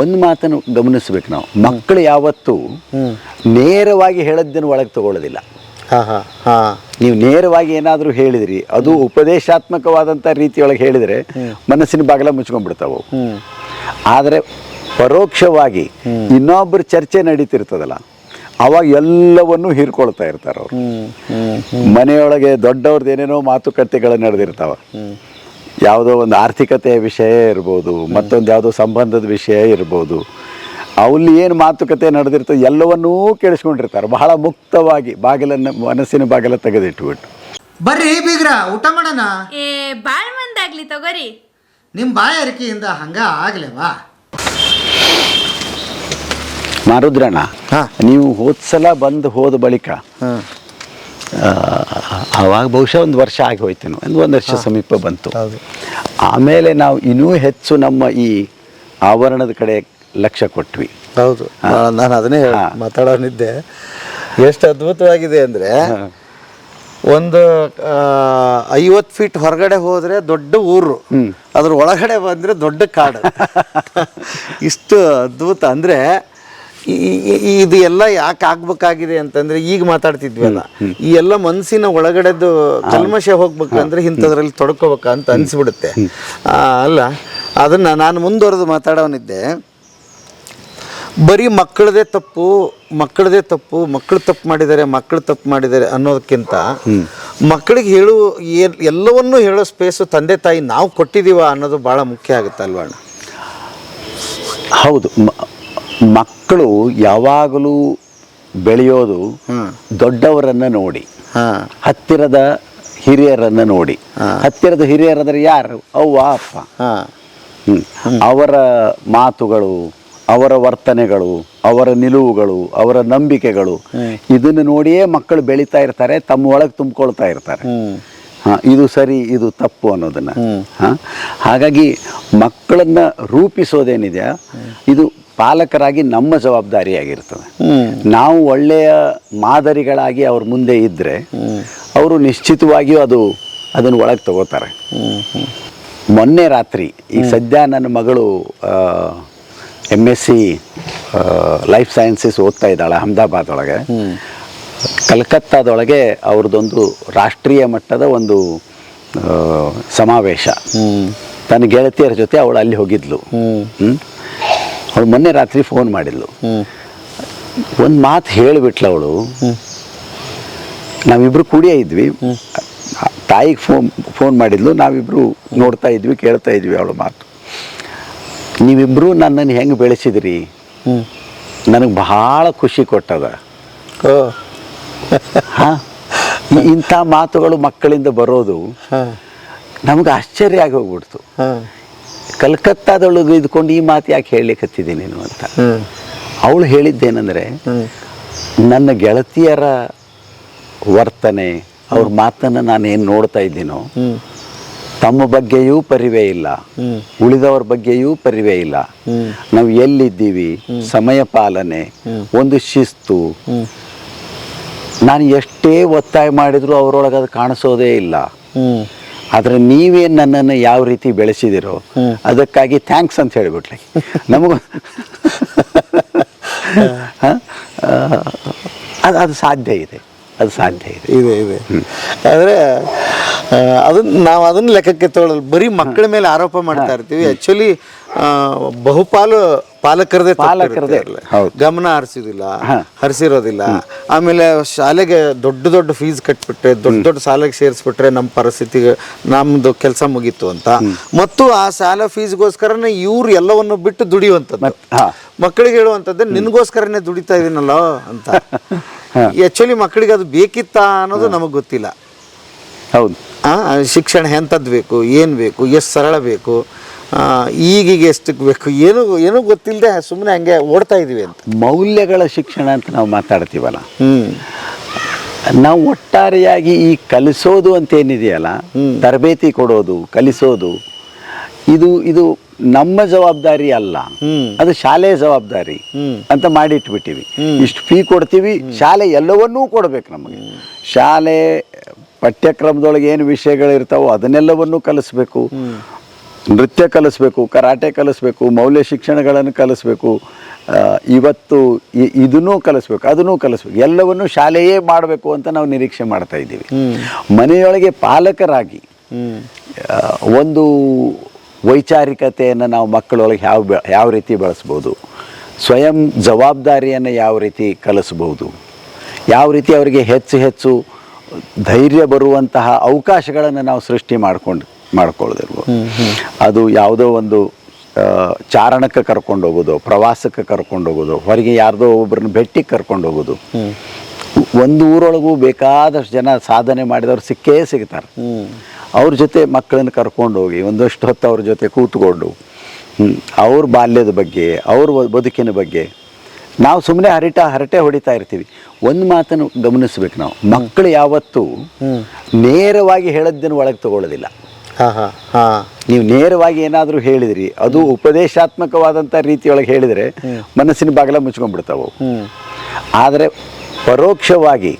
ಒಂದು ಮಾತನ್ನು ಗಮನಿಸ್ಬೇಕು ನಾವು. ಮಕ್ಕಳು ಯಾವತ್ತೂ ನೇರವಾಗಿ ಹೇಳದ್ದನ್ನು ಒಳಗೆ ತಗೊಳ್ಳೋದಿಲ್ಲ. ನೀವು ನೇರವಾಗಿ ಏನಾದರೂ ಹೇಳಿದ್ರಿ ಅದು ಉಪದೇಶಾತ್ಮಕವಾದಂಥ ರೀತಿಯೊಳಗೆ ಹೇಳಿದರೆ ಮನಸ್ಸಿನ ಬಾಗಿಲ ಮುಚ್ಕೊಂಡ್ಬಿಡ್ತಾವೆ ಆದರೆ ಪರೋಕ್ಷವಾಗಿ ಇನ್ನೊಬ್ಬರು ಚರ್ಚೆ ನಡೀತಿರ್ತದಲ್ಲ ಅವಾಗ ಎಲ್ಲವನ್ನೂ ಹೀರ್ಕೊಳ್ತಾ ಇರ್ತಾರೆ ಅವರು ಮನೆಯೊಳಗೆ ದೊಡ್ಡವ್ರದ್ದು ಏನೇನೋ ಮಾತುಕತೆಗಳು ನಡೆದಿರ್ತಾವ. ಯಾವುದೋ ಒಂದು ಆರ್ಥಿಕತೆಯ ವಿಷಯ ಇರ್ಬೋದು ಮತ್ತೊಂದು ಯಾವುದೋ ಸಂಬಂಧದ ವಿಷಯ ಇರ್ಬೋದು. ಅವಲ್ಲಿ ಏನು ಮಾತುಕತೆ ನಡೆದಿರ್ತದೆ ಎಲ್ಲವನ್ನೂ ಕೇಳಿಸ್ಕೊಂಡಿರ್ತಾರೆ. ಬಹಳ ಮುಕ್ತವಾಗಿ ಬಾಗಿಲನ್ನ ಮನಸ್ಸಿನ ಬಾಗಿಲ ತೆಗೆದಿಟ್ಬಿಟ್ಟು ಬರ್ರಿ ಬೀಗ್ರ ಊಟ ಮಾಡೋಣ? ಏ ಬಾಳ್ ಮಂದಾಗ್ಲಿ ತಗೋರಿ. ನಿಮ್ಮ ಬಾಯ ಅರಿಕೆಯಿಂದ ಹಂಗ ಆಗ್ಲೇವಾ? ಮಾರುದ್ರಣ್ಣ ಹಾ. ನೀವು ಹೋದ್ಸಲ ಬಂದು ಹೋದ ಬಳಿಕ ಆವಾಗ ಬಹುಶಃ ಒಂದು ವರ್ಷ ಆಗಿ ಹೋಯ್ತೇನು ಒಂದು ಒಂದು ವರ್ಷ ಸಮೀಪ ಬಂತು. ಹೌದು. ಆಮೇಲೆ ನಾವು ಇನ್ನೂ ಹೆಚ್ಚು ನಮ್ಮ ಈ ಆವರಣದ ಕಡೆ ಲಕ್ಷ್ಯ ಕೊಟ್ವಿ. ಹೌದು. ನಾನು ಅದನ್ನೇ. ಮಾತಾಡೋನಿದ್ದೆ. ಎಷ್ಟು ಅದ್ಭುತವಾಗಿದೆ ಅಂದರೆ ಒಂದು ಐವತ್ತು ಫೀಟ್ ಹೊರಗಡೆ ಹೋದರೆ ದೊಡ್ಡ ಊರು. ಅದ್ರ ಒಳಗಡೆ ಬಂದರೆ ದೊಡ್ಡ ಕಾಡು. ಇಷ್ಟು ಅದ್ಭುತ ಅಂದರೆ ಇದು ಎಲ್ಲ ಯಾಕೆ ಆಗ್ಬೇಕಾಗಿದೆ ಅಂತಂದ್ರೆ ಈಗ ಮಾತಾಡ್ತಿದ್ವಲ್ಲ. ಈ ಎಲ್ಲ ಮನಸ್ಸಿನ ಒಳಗಡೆದು ಕಲ್ಮಶ ಹೋಗ್ಬೇಕಂದ್ರೆ ಇಂಥದ್ರಲ್ಲಿ ತೊಡ್ಕೋಬೇಕ ಅಂತ ಅನ್ಸ್ಬಿಡುತ್ತೆ. ಆ, ಅಲ್ಲ ಅದನ್ನ ನಾನು ಮುಂದುವರೆದು ಮಾತಾಡೋನಿದ್ದೆ ಬರೀ ಮಕ್ಕಳದೇ ತಪ್ಪು ಮಕ್ಕಳದೇ ತಪ್ಪು ಮಕ್ಕಳು ತಪ್ಪು ಮಾಡಿದ್ದಾರೆ ಮಕ್ಕಳು ತಪ್ಪು ಮಾಡಿದ್ದಾರೆ ಅನ್ನೋದಕ್ಕಿಂತ ಮಕ್ಕಳಿಗೆ ಹೇಳುವ ಎಲ್ಲವನ್ನೂ ಹೇಳೋ ಸ್ಪೇಸು ತಂದೆ ತಾಯಿ ನಾವು ಕೊಟ್ಟಿದ್ದೀವ ಅನ್ನೋದು ಭಾಳ ಮುಖ್ಯ ಆಗುತ್ತೆ ಅಲ್ವಾ ಹೌದು ಮಕ್ಕಳು ಯಾವಾಗಲೂ ಬೆಳೆಯೋದು ದೊಡ್ಡವರನ್ನ ನೋಡಿ ಹಾಂ. ಹತ್ತಿರದ ಹಿರಿಯರನ್ನ ನೋಡಿ. ಹತ್ತಿರದ ಹಿರಿಯರಂದ್ರೆ ಯಾರು? ಅವ್ವ ಅಪ್ಪ. ಹಾಂ. ಅವರ ಮಾತುಗಳು ಅವರ ವರ್ತನೆಗಳು ಅವರ ನಿಲುವುಗಳು ಅವರ ನಂಬಿಕೆಗಳು ಇದನ್ನ ನೋಡಿಯೇ ಮಕ್ಕಳು ಬೆಳೀತಾ ಇರ್ತಾರೆ ತಮ್ಮ ಒಳಗೆ ತುಂಬಿಕೊಳ್ತಾ ಇರ್ತಾರೆ. ಹಾ, ಇದು ಸರಿ ಇದು ತಪ್ಪು ಅನ್ನೋದನ್ನ. ಹಾ? ಹಾಗಾಗಿ ಮಕ್ಕಳನ್ನ ರೂಪಿಸೋದೇನಿದೆಯಾ? ಇದು ಪಾಲಕರಾಗಿ ನಮ್ಮ ಜವಾಬ್ದಾರಿಯಾಗಿರ್ತದೆ. ನಾವು ಒಳ್ಳೆಯ ಮಾದರಿಗಳಾಗಿ ಅವ್ರ ಮುಂದೆ ಇದ್ದರೆ ಅವರು ನಿಶ್ಚಿತವಾಗಿಯೂ ಅದು ಅದನ್ನು ಒಳಗೆ ತಗೋತಾರೆ. ಮೊನ್ನೆ ರಾತ್ರಿ ಈ ಸದ್ಯ ನನ್ನ ಮಗಳು M S C life sciences ಓದ್ತಾ ಇದ್ದಾಳೆ ಅಹಮದಾಬಾದ್ ಒಳಗೆ ಕಲ್ಕತ್ತಾದೊಳಗೆ ಅವ್ರದ್ದೊಂದು ರಾಷ್ಟ್ರೀಯ ಮಟ್ಟದ ಒಂದು ಸಮಾವೇಶ. ತನ್ನ ಗೆಳತಿಯರ ಜೊತೆ ಅವಳು ಅಲ್ಲಿ ಹೋಗಿದ್ಲು? ಅವಳು ಮೊನ್ನೆ ರಾತ್ರಿ ಫೋನ್ ಮಾಡಿದ್ಲು. ಒಂದು ಮಾತು ಹೇಳಿಬಿಟ್ಲು ಅವಳು. ನಾವಿಬ್ರು ಕೂಡಿಯೇ ಇದ್ವಿ. ತಾಯಿಗೆ ಫೋನ್ ಫೋನ್ ಮಾಡಿದ್ಲು. ನಾವಿಬ್ರು ನೋಡ್ತಾ ಇದ್ವಿ ಕೇಳ್ತಾ ಇದ್ವಿ ಅವಳು ಮಾತು. ನೀವಿಬ್ರು ನನ್ನನ್ನು ಹೆಂಗೆ ಬೆಳೆಸಿದ್ರಿ? ನನಗೆ ಬಹಳ ಖುಷಿ ಕೊಟ್ಟದ. ಹಾ? ಇಂಥ ಮಾತುಗಳು ಮಕ್ಕಳಿಂದ ಬರೋದು ನಮ್ಗೆ ಆಶ್ಚರ್ಯ ಆಗಿ ಹೋಗ್ಬಿಡ್ತು. ಕಲ್ಕತ್ತಾದೊಳಗೆ ಇದ್ಕೊಂಡು ಈ ಮಾತು ಯಾಕೆ ಹೇಳಲಿಕ್ಕೆ ನೀನು ಅಂತ. ಅವಳು ಹೇಳಿದ್ದೇನೆಂದರೆ ನನ್ನ ಗೆಳತಿಯರ ವರ್ತನೆ ಅವ್ರ ಮಾತನ್ನು ನಾನು ಏನು ನೋಡ್ತಾ ಇದ್ದೀನೋ ತಮ್ಮ ಬಗ್ಗೆಯೂ ಪರಿವೇ ಇಲ್ಲ. ಉಳಿದವರ ಬಗ್ಗೆಯೂ ಪರಿವೇ ಇಲ್ಲ. ನಾವು ಎಲ್ಲಿದ್ದೀವಿ? ಸಮಯ ಪಾಲನೆ ಒಂದು ಶಿಸ್ತು. ನಾನು ಎಷ್ಟೇ ಒತ್ತಾಯ ಮಾಡಿದರೂ ಅವರೊಳಗೆ ಅದು ಕಾಣಿಸೋದೇ ಇಲ್ಲ. ಆದರೆ ನೀವೇ ನನ್ನನ್ನು ಯಾವ ರೀತಿ ಬೆಳೆಸಿದಿರೋ ಅದಕ್ಕಾಗಿ ಥ್ಯಾಂಕ್ಸ್ ಅಂತ ಹೇಳಿಬಿಟ್ಲಿ. ನಮಗೂ ಅದು ಅದು ಸಾಧ್ಯ ಇದೆ. ಅದು ಸಾಧ್ಯ ಇದೆ. ಇದೆ ಇದೆ. ಆದರೆ ಅದನ್ನ ನಾವು ಅದನ್ನ ಲೆಕ್ಕಕ್ಕೆ ತಗೊಳ್ಳಲ್ಲ ಬರೀ ಮಕ್ಕಳ ಮೇಲೆ ಆರೋಪ ಮಾಡ್ತಾ ಇರ್ತೀವಿ. ಆಕ್ಚುಲಿ ಬಹುಪಾಲು ಪಾಲಕರದೇ ಪಾಲಕರದೇ. ಗಮನ ಹರಿಸಿದಿಲ್ಲ ಹರಿಸಿರೋದಿಲ್ಲ. ಆಮೇಲೆ ಶಾಲೆಗೆ ದೊಡ್ಡ ದೊಡ್ಡ ಫೀಸ್ ಕಟ್ಬಿಟ್ರೆ ದೊಡ್ಡ ದೊಡ್ಡ ಶಾಲೆಗೆ ಸೇರಿಸ್ಬಿಟ್ರೆ ನಮ್ಮ ಪರಿಸ್ಥಿತಿ ನಮ್ದು ಕೆಲಸ ಮುಗೀತು ಅಂತ. ಮತ್ತು ಆ ಶಾಲಾ ಫೀಸ್ಗೋಸ್ಕರನೇ ಇವ್ರು ಎಲ್ಲವನ್ನು ಬಿಟ್ಟು ದುಡಿಯುವಂಥದ್ದು. ಮಕ್ಕಳಿಗೆ ಹೇಳುವಂಥದ್ದು ನಿನಗೋಸ್ಕರನೇ ದುಡಿತಾ ಇದೀನಲ್ಲ ಅಂತ. ಆ್ಯಕ್ಚುಲಿ ಮಕ್ಕಳಿಗೆ ಅದು ಬೇಕಿತ್ತಾ ಅನ್ನೋದು ನಮಗೆ ಗೊತ್ತಿಲ್ಲ. ಹೌದು. ಆ, ಶಿಕ್ಷಣ ಎಂಥದ್ದು ಬೇಕು ಏನು ಬೇಕು ಎಷ್ಟು ಸರಳ ಬೇಕು ಈಗೀಗ ಎಷ್ಟಕ್ಕೆ ಬೇಕು? ಏನು ಏನು ಗೊತ್ತಿಲ್ಲದೆ ಸುಮ್ಮನೆ ಹಂಗೆ ಓಡ್ತಾ ಇದೀವಿ ಅಂತ. ಮೌಲ್ಯಗಳ ಶಿಕ್ಷಣ ಅಂತ ನಾವು ಮಾತಾಡ್ತೀವಲ್ಲ? ನಾವು ಒಟ್ಟಾರೆಯಾಗಿ ಈ ಕಲಿಸೋದು ಅಂತ ಏನಿದೆಯಲ್ಲ ತರಬೇತಿ ಕೊಡೋದು ಕಲಿಸೋದು ಇದು ಇದು ನಮ್ಮ ಜವಾಬ್ದಾರಿ ಅಲ್ಲ. ಅದು ಶಾಲೆಯ ಜವಾಬ್ದಾರಿ ಅಂತ ಮಾಡಿಟ್ಬಿಟ್ಟಿವಿ. ಇಷ್ಟು ಫೀ ಕೊಡ್ತೀವಿ ಶಾಲೆ ಎಲ್ಲವನ್ನೂ ಕೊಡ್ಬೇಕು ನಮಗೆ. ಶಾಲೆ ಪಠ್ಯಕ್ರಮದೊಳಗೆ ಏನು ವಿಷಯಗಳಿರ್ತಾವೋ ಅದನ್ನೆಲ್ಲವನ್ನೂ ಕಲಿಸ್ಬೇಕು. ನೃತ್ಯ ಕಲಿಸ್ಬೇಕು ಕರಾಟೆ ಕಲಿಸ್ಬೇಕು ಮೌಲ್ಯ ಶಿಕ್ಷಣಗಳನ್ನು ಕಲಿಸ್ಬೇಕು ಇವತ್ತು ಇದನ್ನೂ ಕಲಿಸ್ಬೇಕು ಅದನ್ನೂ ಕಲಿಸ್ಬೇಕು ಎಲ್ಲವನ್ನೂ ಶಾಲೆಯೇ ಮಾಡಬೇಕು ಅಂತ ನಾವು ನಿರೀಕ್ಷೆ ಮಾಡ್ತಾ ಇದ್ದೀವಿ. ಮನೆಯೊಳಗೆ ಪಾಲಕರಾಗಿ ಒಂದು ವೈಚಾರಿಕತೆಯನ್ನು ನಾವು ಮಕ್ಕಳೊಳಗೆ ಯಾವ ಬೆ- ಯಾವ ರೀತಿ ಬಳಸ್ಬೋದು ಸ್ವಯಂ ಜವಾಬ್ದಾರಿಯನ್ನು ಯಾವ ರೀತಿ ಕಲಿಸ್ಬೋದು ಯಾವ ರೀತಿ ಅವರಿಗೆ ಹೆಚ್ಚು ಹೆಚ್ಚು ಧೈರ್ಯ ಬರುವಂತಹ ಅವಕಾಶಗಳನ್ನು ನಾವು ಸೃಷ್ಟಿ ಮಾಡ್ಕೊಂಡು ಮಾಡ್ಕೊಳ್ಳೋದಿರ್ಬೋದು ಅದು ಯಾವುದೋ ಒಂದು ಚಾರಣಕ್ಕೆ ಕರ್ಕೊಂಡು ಹೋಗೋದು ಪ್ರವಾಸಕ್ಕೆ ಕರ್ಕೊಂಡು ಹೋಗೋದು ಹೊರಗೆ ಯಾರ್ದೋ ಒಬ್ಬರನ್ನ ಭೇಟಿಗೆ ಕರ್ಕೊಂಡು ಹೋಗೋದು. ಒಂದು ಊರೊಳಗೂ ಬೇಕಾದಷ್ಟು ಜನ ಸಾಧನೆ ಮಾಡಿದವ್ರು ಸಿಕ್ಕೇ ಸಿಗ್ತಾರೆ. ಅವ್ರ ಜೊತೆ ಮಕ್ಕಳನ್ನು ಕರ್ಕೊಂಡು ಹೋಗಿ ಒಂದಷ್ಟು ಹೊತ್ತು ಅವ್ರ ಜೊತೆ ಕೂತ್ಕೊಂಡು ಅವ್ರ ಬಾಲ್ಯದ ಬಗ್ಗೆ ಅವ್ರ ಬದುಕಿನ ಬಗ್ಗೆ ನಾವು ಸುಮ್ಮನೆ ಹರಿಟ ಹರಟೆ ಹೊಡಿತಾ ಇರ್ತೀವಿ. ಒಂದು ಮಾತನ್ನು ಗಮನಿಸ್ಬೇಕು ನಾವು. ಮಕ್ಕಳು ಯಾವತ್ತೂ ನೇರವಾಗಿ ಹೇಳದ್ದನ್ನು ಒಳಗೆ ತಗೊಳ್ಳೋದಿಲ್ಲ. ಹಾ ಹಾ ಹಾ. ನೀವು ನೇರವಾಗಿ ಏನಾದರೂ ಹೇಳಿದ್ರಿ ಅದು ಉಪದೇಶಾತ್ಮಕವಾದಂಥ ರೀತಿಯೊಳಗೆ ಹೇಳಿದರೆ ಮನಸ್ಸಿನ ಬಾಗಿಲ ಮುಚ್ಕೊಂಡ್ಬಿಡ್ತಾವೆ. ಆದರೆ ಪರೋಕ್ಷವಾಗಿ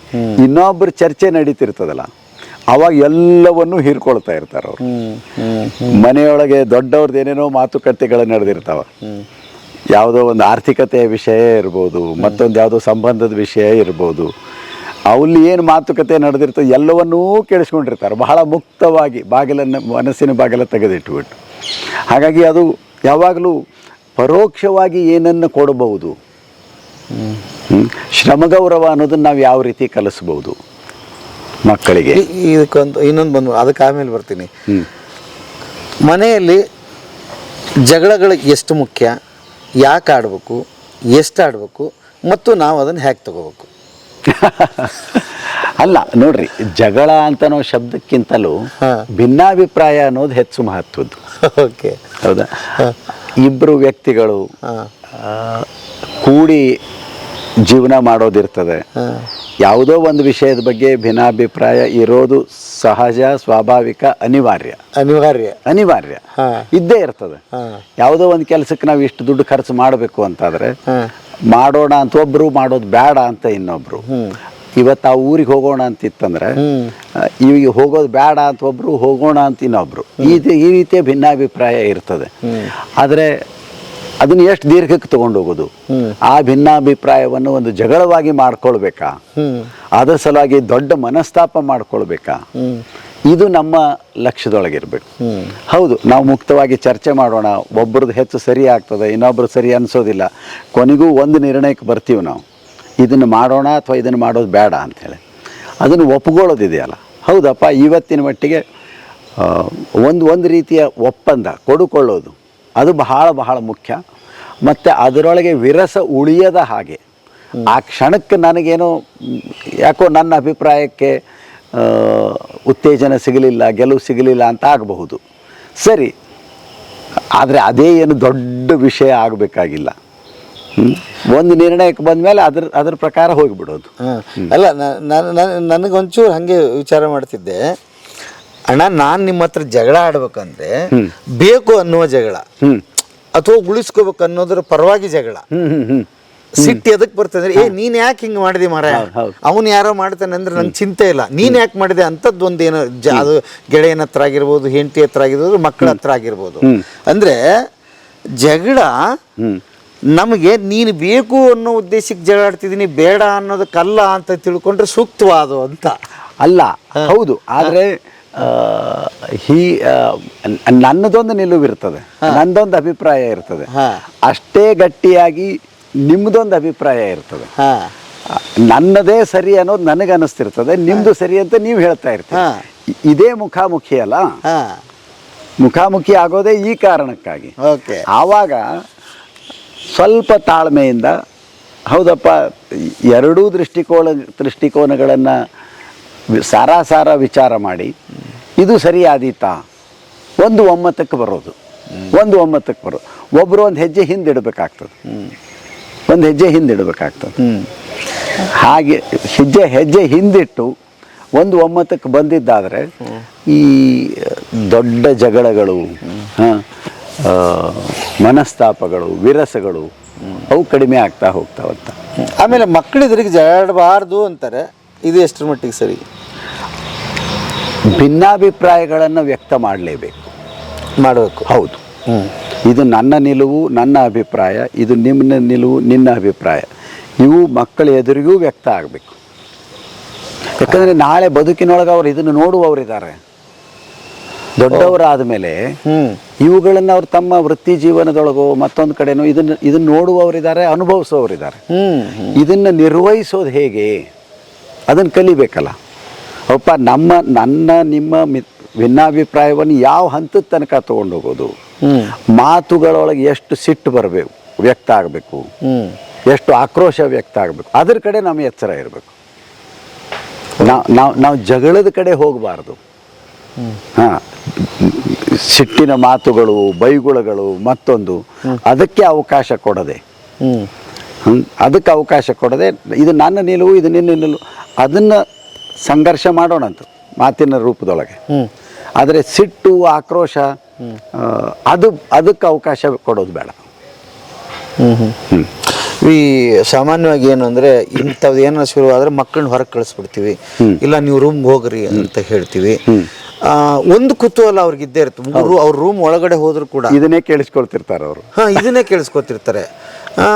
ಇನ್ನೊಬ್ಬರ ಚರ್ಚೆ ನಡೀತಿರ್ತದಲ್ಲ ಅವಾಗ ಎಲ್ಲವನ್ನೂ ಹೀರ್ಕೊಳ್ತಾ ಇರ್ತಾರೆ ಅವರು. ಮನೆಯೊಳಗೆ ದೊಡ್ಡವ್ರದ್ದು ಏನೇನೋ ಮಾತುಕತೆಗಳು ನಡೆದಿರ್ತಾವ. ಯಾವುದೋ ಒಂದು ಆರ್ಥಿಕತೆಯ ವಿಷಯ ಇರ್ಬೋದು ಮತ್ತೊಂದು ಯಾವುದೋ ಸಂಬಂಧದ ವಿಷಯ ಇರ್ಬೋದು ಅಲ್ಲಿ ಏನು ಮಾತುಕತೆ ನಡೆದಿರ್ತದೆ ಎಲ್ಲವನ್ನೂ ಕೇಳಿಸ್ಕೊಂಡಿರ್ತಾರೆ ಬಹಳ ಮುಕ್ತವಾಗಿ ಬಾಗಿಲನ್ನು ಮನಸ್ಸಿನ ಬಾಗಿಲ ತೆಗೆದಿಟ್ಟುಬಿಟ್ಟು ಹಾಗಾಗಿ ಅದು ಯಾವಾಗಲೂ ಪರೋಕ್ಷವಾಗಿ ಏನನ್ನು ಕೊಡಬಹುದು. ಶ್ರಮಗೌರವ ಅನ್ನೋದನ್ನು ನಾವು ಯಾವ ರೀತಿ ಕಲಿಸ್ಬೋದು ಮಕ್ಕಳಿಗೆ ಇದಕ್ಕೊಂದು ಇನ್ನೊಂದು ಬಂದು ಅದಕ್ಕೆ ಆಮೇಲೆ ಬರ್ತೀನಿ. ಮನೆಯಲ್ಲಿ ಜಗಳಗಳು ಎಷ್ಟು ಮುಖ್ಯ ಯಾಕೆ ಆಡಬೇಕು ಎಷ್ಟು ಆಡಬೇಕು ಮತ್ತು ನಾವು ಅದನ್ನು ಹೇಗೆ ತಗೋಬೇಕು ಅಲ್ಲ ನೋಡ್ರಿ ಜಗಳ ಅಂತ ಅನ್ನೋ ಶಬ್ದಕ್ಕಿಂತಲೂ ಭಿನ್ನಾಭಿಪ್ರಾಯ ಅನ್ನೋದು ಹೆಚ್ಚು ಮಹತ್ವದ್ದು. ಓಕೆ. ಹೌದಾ? ಇಬ್ಬರು ವ್ಯಕ್ತಿಗಳು ಕೂಡಿ ಜೀವನ ಮಾಡೋದಿರ್ತದೆ. ಯಾವುದೋ ಒಂದು ವಿಷಯದ ಬಗ್ಗೆ ಭಿನ್ನಾಭಿಪ್ರಾಯ ಇರೋದು ಸಹಜ ಸ್ವಾಭಾವಿಕ ಅನಿವಾರ್ಯ. ಅನಿವಾರ್ಯ. ಅನಿವಾರ್ಯ. ಇದ್ದೇ ಇರ್ತದೆ. ಯಾವುದೋ ಒಂದು ಕೆಲಸಕ್ಕೆ ನಾವು ಇಷ್ಟು ದುಡ್ಡು ಖರ್ಚು ಮಾಡಬೇಕು ಅಂತಾದರೆ ಮಾಡೋಣ ಅಂತ ಒಬ್ಬರು ಮಾಡೋದು ಬೇಡ ಅಂತ ಇನ್ನೊಬ್ರು. ಇವತ್ತು ಆ ಊರಿಗೆ ಹೋಗೋಣ ಅಂತಿತ್ತಂದ್ರೆ ಇವಿಗೆ ಹೋಗೋದು ಬೇಡ ಅಂತ ಒಬ್ರು ಹೋಗೋಣ ಅಂತ ಇನ್ನೊಬ್ರು. ಈ ರೀತಿ- ಈ ರೀತಿಯ ಭಿನ್ನಾಭಿಪ್ರಾಯ ಇರ್ತದೆ. ಆದರೆ ಅದನ್ನ ಎಷ್ಟು ದೀರ್ಘಕ್ಕೆ ತಗೊಂಡು ಹೋಗೋದು? ಆ ಭಿನ್ನಾಭಿಪ್ರಾಯವನ್ನು ಒಂದು ಜಗಳವಾಗಿ ಮಾಡ್ಕೊಳ್ಬೇಕಾ? ಅದರ ಸಲುವಾಗಿ ದೊಡ್ಡ ಮನಸ್ತಾಪ ಮಾಡ್ಕೊಳ್ಬೇಕಾ? ಇದು ನಮ್ಮ ಲಕ್ಷ್ಯದೊಳಗಿರ್ಬೇಕು. ಹೌದು, ನಾವು ಮುಕ್ತವಾಗಿ ಚರ್ಚೆ ಮಾಡೋಣ ಒಬ್ಬರದ್ದು ಹೆಚ್ಚು ಸರಿ ಆಗ್ತದೆ, ಇನ್ನೊಬ್ರು ಸರಿ ಅನಿಸೋದಿಲ್ಲ. ಕೊನೆಗೂ ಒಂದು ನಿರ್ಣಯಕ್ಕೆ ಬರ್ತೀವಿ ನಾವು. ಇದನ್ನು ಮಾಡೋಣ ಅಥವಾ ಇದನ್ನು ಮಾಡೋದು ಬೇಡ ಅಂಥೇಳಿ ಅದನ್ನು ಒಪ್ಕೊಳ್ಳೋದಿದೆಯಲ್ಲ. ಹೌದಪ್ಪ, ಇವತ್ತಿನ ಮಟ್ಟಿಗೆ ಒಂದು ಒಂದು ರೀತಿಯ ಒಪ್ಪಂದ, ಕೊಡುಕೊಳ್ಳೋದು. ಅದು ಬಹಳ ಬಹಳ ಮುಖ್ಯ. ಮತ್ತು ಅದರೊಳಗೆ ವಿರಸ ಉಳಿಯದ ಹಾಗೆ. ಆ ಕ್ಷಣಕ್ಕೆ ನನಗೇನೋ, ಯಾಕೋ ನನ್ನ ಅಭಿಪ್ರಾಯಕ್ಕೆ ಉತ್ತೇಜನ ಸಿಗಲಿಲ್ಲ ಗೆಲುವು ಸಿಗಲಿಲ್ಲ ಅಂತ ಆಗಬಹುದು. ಸರಿ ಆದರೆ ಅದೇ ಏನು ದೊಡ್ಡ ವಿಷಯ ಆಗಬೇಕಾಗಿಲ್ಲ. ಒಂದು ನಿರ್ಣಯಕ್ಕೆ ಬಂದಮೇಲೆ ಅದ್ರ ಅದ್ರ ಪ್ರಕಾರ ಹೋಗಿಬಿಡೋದು. ಅಲ್ಲ ನಾನು ನನಗೊಂಚೂರು ಹಾಗೆ ವಿಚಾರ ಮಾಡ್ತಿದ್ದೆ. ಅಣ್ಣ ನಾನು ನಿಮ್ಮ ಹತ್ರ ಜಗಳ ಆಡ್ಬೇಕಂದ್ರೆ ಬೇಕು ಅನ್ನುವ ಜಗಳ. ಹ್ಞೂ ಅಥವಾ ಉಳಿಸ್ಕೋಬೇಕು ಅನ್ನೋದ್ರ ಪರವಾಗಿ ಜಗಳ. ಹ್ಞೂ ಹ್ಞೂ ಹ್ಞೂ ಸಿಟ್ಟು ಎದಕ್ ಬರ್ತಂದ್ರೆ ಏ ನೀನ್ ಯಾಕೆ ಹಿಂಗ್ ಮಾಡಿದೆ ಮಾರ ಅವನ್ ಯಾರೋ ಮಾಡ್ತಾನೆ ಅಂದ್ರೆ ನಂಗೆ ಚಿಂತೆ ಇಲ್ಲ. ನೀನ್ ಯಾಕೆ ಮಾಡಿದೆ ಅಂತದ್ದು ಒಂದೇನೋ ಜ ಅದು ಗೆಳೆಯನ ಹತ್ರ ಆಗಿರ್ಬೋದು ಹೆಂಡತಿ ಹತ್ರ ಆಗಿರ್ಬೋದು ಮಕ್ಕಳ ಹತ್ರ ಆಗಿರ್ಬೋದು. ಅಂದ್ರೆ ಜಗಳ ನಮಗೆ ನೀನು ಬೇಕು ಅನ್ನೋ ಉದ್ದೇಶಕ್ಕೆ ಜಗಳ ಆಡ್ತಿದ್ದೀನಿ ಬೇಡ ಅನ್ನೋದಕ್ಕಲ್ಲ ಅಂತ ತಿಳ್ಕೊಂಡ್ರೆ ಸೂಕ್ತವಾದು ಅಂತ. ಅಲ್ಲ ಹೌದು. ಆದರೆ ಹೀ ಆ, ನಿಲುವು ನನ್ನದೊಂದು ನಿಲುವಿರ್ತದೆ. ನನ್ನದೊಂದು ಅಭಿಪ್ರಾಯ ಇರ್ತದೆ. ಹಾ. ಅಷ್ಟೇ ಗಟ್ಟಿಯಾಗಿ ನಿಮ್ಮದೊಂದು ಅಭಿಪ್ರಾಯ ಇರ್ತದೆ. ಹಾ. ನನ್ನದೇ ಸರಿ ಅನ್ನೋದು ನನಗೆ ಅನಿಸ್ತಿರ್ತದೆ ನಿಮ್ಮದು ಸರಿ ಅಂತ ನೀವು ಹೇಳ್ತಾ ಇರ್ತೀರಿ. ಇದೇ ಮುಖಾಮುಖಿ ಅಲ್ಲ? ಹಾ. ಮುಖಾಮುಖಿ ಆಗೋದೇ ಈ ಕಾರಣಕ್ಕಾಗಿ. ಓಕೆ. ಆವಾಗ ಸ್ವಲ್ಪ ತಾಳ್ಮೆಯಿಂದ ಹೌದಪ್ಪ ಎರಡೂ ದೃಷ್ಟಿಕೋನ ದೃಷ್ಟಿಕೋನಗಳನ್ನು ಸಾರಾಸಾರ ವಿಚಾರ ಮಾಡಿ ಇದು ಸರಿಯಾದೀತಾ ಒಂದು ಒಮ್ಮತಕ್ಕೆ ಬರೋದು. ಒಂದು ಒಮ್ಮತಕ್ಕೆ ಬರೋದು ಒಬ್ಬರು ಒಂದು ಹೆಜ್ಜೆ ಹಿಂದಿಡಬೇಕಾಗ್ತದೆ. ಒಂದು ಹೆಜ್ಜೆ ಹಿಂದಿಡಬೇಕಾಗ್ತದೆ ಹಾಗೆ ಹೆಜ್ಜೆ ಹೆಜ್ಜೆ ಹಿಂದಿಟ್ಟು ಒಂದು ಒಮ್ಮತಕ್ಕೆ ಬಂದಿದ್ದಾದರೆ ಈ ದೊಡ್ಡ ಜಗಳಗಳು ಹಾಂ ಮನಸ್ತಾಪಗಳು ವಿರಸಗಳು ಅವು ಕಡಿಮೆ ಆಗ್ತಾ ಹೋಗ್ತಾವಂತ. ಆಮೇಲೆ ಮಕ್ಕಳು ಜಗಳಬಾರ್ದು ಜಗಳ ಅಂತಾರೆ. ಇದು ಎಷ್ಟರ ಮಟ್ಟಿಗೆ ಸರಿ? ಭಿನ್ನಾಭಿಪ್ರಾಯಗಳನ್ನು ವ್ಯಕ್ತ ಮಾಡಲೇಬೇಕು. ಮಾಡಬೇಕು. ಹೌದು. ಇದು ನನ್ನ ನಿಲುವು ನನ್ನ ಅಭಿಪ್ರಾಯ. ಇದು ನಿಮ್ಮ ನಿಲುವು ನಿನ್ನ ಅಭಿಪ್ರಾಯ. ಇವು ಮಕ್ಕಳ ಎದುರಿಗೂ ವ್ಯಕ್ತ ಆಗಬೇಕು. ಯಾಕಂದರೆ ನಾಳೆ ಬದುಕಿನೊಳಗೆ ಅವ್ರು ಇದನ್ನು ನೋಡುವವರಿದ್ದಾರೆ. ದೊಡ್ಡವರಾದ ಮೇಲೆ ಇವುಗಳನ್ನು ಅವ್ರು ತಮ್ಮ ವೃತ್ತಿ ಜೀವನದೊಳಗೋ ಮತ್ತೊಂದು ಕಡೆನೋ ಇದನ್ನು ಇದನ್ನು ನೋಡುವವರಿದ್ದಾರೆ ಅನುಭವಿಸುವವರಿದ್ದಾರೆ. ಇದನ್ನ ನಿರ್ವಹಿಸೋದು ಹೇಗೆ? ಅದನ್ನು ಕಲಿಬೇಕಲ್ಲ. ಅಪ್ಪ ನಮ್ಮ ನನ್ನ ನಿಮ್ಮ ಮಿ ಭಿನ್ನಾಭಿಪ್ರಾಯವನ್ನು ಯಾವ ಹಂತದ ತನಕ ತೊಗೊಂಡು ಹೋಗೋದು ಹ್ಮ್ ಮಾತುಗಳೊಳಗೆ ಎಷ್ಟು ಸಿಟ್ಟು ಬರಬೇಕು ವ್ಯಕ್ತ ಆಗಬೇಕು ಎಷ್ಟು ಆಕ್ರೋಶ ವ್ಯಕ್ತ ಆಗಬೇಕು ಅದ್ರ ಕಡೆ ನಮ್ಮ ಎಚ್ಚರ ಇರಬೇಕು. ನಾವು ನಾವು ನಾವು ಜಗಳದ ಕಡೆ ಹೋಗಬಾರ್ದು. ಹಾಂ ಸಿಟ್ಟಿನ ಮಾತುಗಳು ಬೈಗುಳಗಳು ಮತ್ತೊಂದು ಅದಕ್ಕೆ ಅವಕಾಶ ಕೊಡದೆ. ಅದಕ್ಕೆ ಅವಕಾಶ ಕೊಡದೆ ಇದು ನನ್ನ ನಿಲುವು ಇದು ನಿನ್ನ ನಿಲುವು ಅದನ್ನು ಸಂಘರ್ಷ ಮಾಡೋಣಂತ ಮಾತಿನ ರೂಪದೊಳಗೆ. ಆದರೆ ಸಿಟ್ಟು ಆಕ್ರೋಶ ಅದು ಅದಕ್ಕೆ ಅವಕಾಶ ಕೊಡೋದು ಬೇಡ. ಹ್ಞೂ. ಈ ಸಾಮಾನ್ಯವಾಗಿ ಏನು ಅಂದ್ರೆ ಇಂಥದ್ದು ಏನಾರ ಶುರು ಆದ್ರೆ ಮಕ್ಕಳನ್ನ ಹೊರಗೆ ಕಳಿಸ್ಬಿಡ್ತೀವಿ. ಇಲ್ಲ ನೀವು ರೂಮ್ಗೆ ಹೋಗ್ರಿ ಅಂತ ಹೇಳ್ತೀವಿ. ಆ, ಒಂದು ಕುತೂಹಲ ಅವ್ರಿಗೆ ಇದ್ದೇ ಇರುತ್ತೆ. ಮೂರು ಅವ್ರ ರೂಮ್ ಒಳಗಡೆ ಹೋದ್ರು ಕೂಡ ಇದನ್ನೇ ಕೇಳಿಸ್ಕೊಳ್ತಿರ್ತಾರೆ ಅವರು. ಹಾಂ ಇದನ್ನೇ ಕೇಳಿಸ್ಕೊತಿರ್ತಾರೆ ಆ,